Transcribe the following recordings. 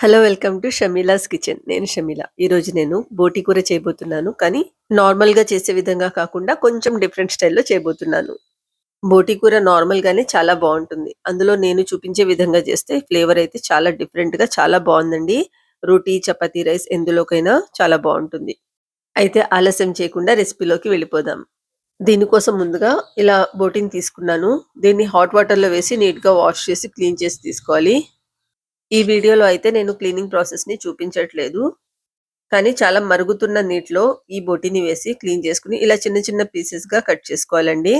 Hello welcome to Shamila's kitchen నేను షమీల ఈరోజు నేను బోటి కూర చేయబోతున్నాను కానీ నార్మల్గా చేసే విధంగా కాకుండా కొంచెం డిఫరెంట్ స్టైల్లో చేయబోతున్నాను. బోటి కూర నార్మల్ గానే చాలా బాగుంటుంది. అందులో నేను చూపించే విధంగా చేస్తే ఫ్లేవర్ అయితే చాలా డిఫరెంట్గా చాలా బాగుందండి. రోటీ చపాతీ రైస్ ఎందులోకైనా చాలా బాగుంటుంది. అయితే ఆలస్యం చేయకుండా రెసిపీలోకి వెళ్ళిపోదాం. దీనికోసం ముందుగా ఇలా బోటిని తీసుకున్నాను. దీన్ని హాట్ వాటర్లో వేసి నీట్గా వాష్ చేసి క్లీన్ చేసి తీసుకోవాలి. ఈ వీడియోలో అయితే నేను క్లీనింగ్ ప్రాసెస్ని చూపించట్లేదు. కానీ చాలా మరుగుతున్న నీటిలో ఈ బొటిని వేసి క్లీన్ చేసుకుని ఇలా చిన్న చిన్న పీసెస్గా కట్ చేసుకోవాలండి.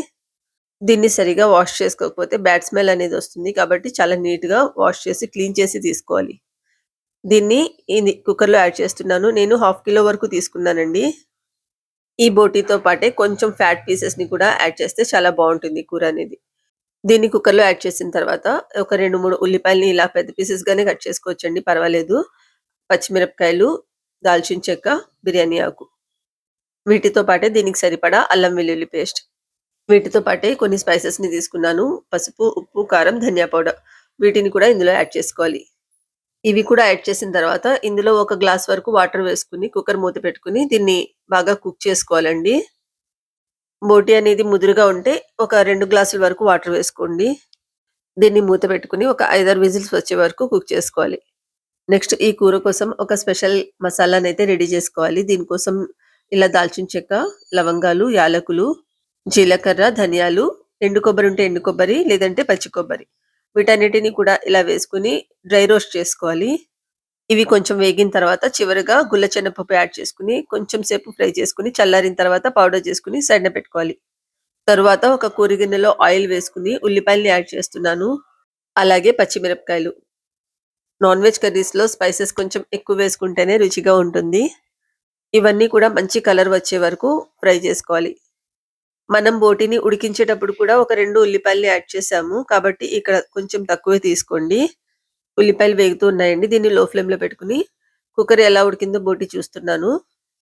దీన్ని సరిగా వాష్ చేసుకోకపోతే బ్యాడ్ స్మెల్ అనేది వస్తుంది కాబట్టి చాలా నీట్గా వాష్ చేసి క్లీన్ చేసి తీసుకోవాలి. దీన్ని ఈ కుక్కర్లో యాడ్ చేస్తున్నాను. నేను హాఫ్ కిలో వరకు తీసుకున్నానండి. ఈ బోటీతో పాటే కొంచెం ఫ్యాట్ పీసెస్ని కూడా యాడ్ చేస్తే చాలా బాగుంటుంది కూర అనేది. దీన్ని కుక్కర్లో యాడ్ చేసిన తర్వాత ఒక రెండు మూడు ఉల్లిపాయలని ఇలా పెద్ద పీసెస్గానే కట్ చేసుకోవచ్చండి పర్వాలేదు. పచ్చిమిరపకాయలు దాల్చిన చెక్క బిర్యానీ ఆకు. వీటితో పాటే దీనికి సరిపడా అల్లం వెల్లుల్లి పేస్ట్. వీటితో పాటే కొన్ని స్పైసెస్ని తీసుకున్నాను. పసుపు ఉప్పు కారం ధనియా పౌడర్. వీటిని కూడా ఇందులో యాడ్ చేసుకోవాలి. ఇవి కూడా యాడ్ చేసిన తర్వాత ఇందులో ఒక గ్లాస్ వరకు వాటర్ వేసుకుని కుక్కర్ మూత పెట్టుకుని దీన్ని బాగా కుక్ చేసుకోవాలండి. బోటి అనేది ముదురుగా ఉంటే ఒక రెండు గ్లాసుల వరకు వాటర్ వేసుకోండి. దీన్ని మూత పెట్టుకుని ఒక ఐదారు విజిల్స్ వచ్చే వరకు కుక్ చేసుకోవాలి. నెక్స్ట్ ఈ కూర కోసం ఒక స్పెషల్ మసాలాని అయితే రెడీ చేసుకోవాలి. దీనికోసం ఇలా దాల్చిన చెక్క లవంగాలు యాలకులు జీలకర్ర ధనియాలు ఎండు కొబ్బరి ఉంటే ఎండు కొబ్బరి లేదంటే పచ్చి కొబ్బరి. వీటన్నిటిని కూడా ఇలా వేసుకుని డ్రై రోస్ట్ చేసుకోవాలి. ఇవి కొంచెం వేగిన తర్వాత చివరిగా గుల్ల చెనపప్పు యాడ్ చేసుకుని కొంచెం సేపు ఫ్రై చేసుకుని చల్లారిన తర్వాత పౌడర్ చేసుకుని సైడ్న పెట్టుకోవాలి. తరువాత ఒక కూర గిన్నెలో ఆయిల్ వేసుకుని ఉల్లిపాయల్ని యాడ్ చేస్తున్నాను. అలాగే పచ్చిమిరపకాయలు. నాన్ వెజ్ కర్రీస్లో స్పైసెస్ కొంచెం ఎక్కువ వేసుకుంటేనే రుచిగా ఉంటుంది. ఇవన్నీ కూడా మంచి కలర్ వచ్చే వరకు ఫ్రై చేసుకోవాలి. మనం బోటిని ఉడికించేటప్పుడు కూడా ఒక రెండు ఉల్లిపాయలు యాడ్ చేసాము కాబట్టి ఇక్కడ కొంచెం తక్కువే తీసుకోండి. ఉల్లిపాయలు వేగుతూ ఉన్నాయండి. దీన్ని లో ఫ్లేమ్లో పెట్టుకుని కుక్కర్ ఎలా ఉడికిందో బోటి చూస్తున్నాను.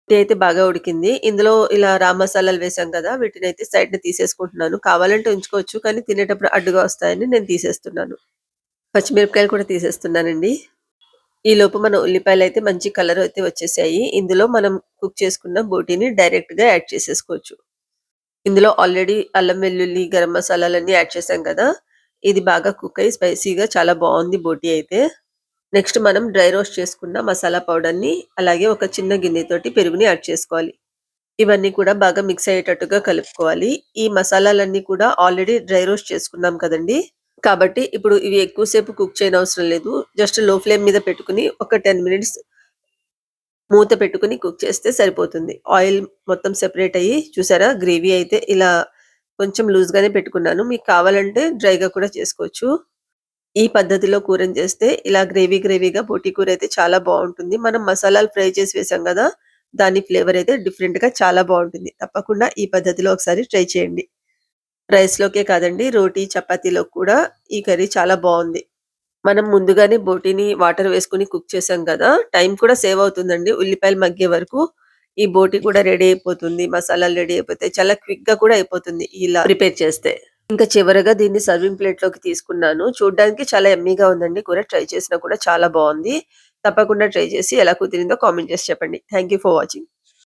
బోటి అయితే బాగా ఉడికింది. ఇందులో ఇలా రా మసాలాలు వేసాం కదా వీటిని అయితే సైడ్ని తీసేసుకుంటున్నాను. కావాలంటే ఉంచుకోవచ్చు కానీ తినేటప్పుడు అడ్డుగా వస్తాయని నేను తీసేస్తున్నాను. పచ్చిమిరపకాయలు కూడా తీసేస్తున్నానండి. ఈ లోపు మన ఉల్లిపాయలు అయితే మంచి కలర్ అయితే వచ్చేసాయి. ఇందులో మనం కుక్ చేసుకున్న బోటీని డైరెక్ట్గా యాడ్ చేసేసుకోవచ్చు. ఇందులో ఆల్రెడీ అల్లం వెల్లుల్లి గరం మసాలాలన్నీ యాడ్ చేసాం కదా ఇది బాగా కుక్ అయ్యి స్పైసీగా చాలా బాగుంది బోటి అయితే. నెక్స్ట్ మనం డ్రై రోస్ట్ చేసుకున్న మసాలా పౌడర్ని అలాగే ఒక చిన్న గిన్నెతోటి పెరుగుని యాడ్ చేసుకోవాలి. ఇవన్నీ కూడా బాగా మిక్స్ అయ్యేటట్టుగా కలుపుకోవాలి. ఈ మసాలాలన్నీ కూడా ఆల్రెడీ డ్రై రోస్ట్ చేసుకున్నాం కదండి. కాబట్టి ఇప్పుడు ఇవి ఎక్కువసేపు కుక్ చేయని అవసరం లేదు. జస్ట్లో ఫ్లేమ్ మీద పెట్టుకుని ఒక టెన్ మినిట్స్ మూత పెట్టుకుని కుక్ చేస్తే సరిపోతుంది. ఆయిల్ మొత్తం సెపరేట్ అయ్యి చూసారా? గ్రేవీ అయితే ఇలా కొంచెం లూజ్ గానే పెట్టుకున్నాను. మీకు కావాలంటే డ్రైగా కూడా చేసుకోవచ్చు. ఈ పద్ధతిలో కూరని చేస్తే ఇలా గ్రేవీ గ్రేవీగా బోటి కూర అయితే చాలా బాగుంటుంది. మనం మసాలాలు ఫ్రై చేసి వేసాం కదా దాని ఫ్లేవర్ అయితే డిఫరెంట్గా చాలా బాగుంటుంది. తప్పకుండా ఈ పద్ధతిలో ఒకసారి ట్రై చేయండి. రైస్లోకే కాదండి రోటీ చపాతీలో కూడా ఈ కర్రీ చాలా బాగుంది. మనం ముందుగానే బోటీని వాటర్ వేసుకుని కుక్ చేసాం కదా టైం కూడా సేవ్ అవుతుందండి. ఉల్లిపాయలు మగ్గే వరకు ఈ బోటి కూడా రెడీ అయిపోతుంది మసాలాలు రెడీ అయిపోతాయి చాలా క్విక్గా కూడా అయిపోతుంది ఇలా ప్రిపేర్ చేస్తే. ఇంకా చివరగా దీన్ని సర్వింగ్ ప్లేట్లోకి తీసుకున్నాను. చూడడానికి చాలా ఎమ్మీగా ఉందండి కూర ట్రై చేసినా కూడా చాలా బాగుంది. తప్పకుండా ట్రై చేసి ఎలా కుదిరిందో కామెంట్ చేసి చెప్పండి. Thank for watching.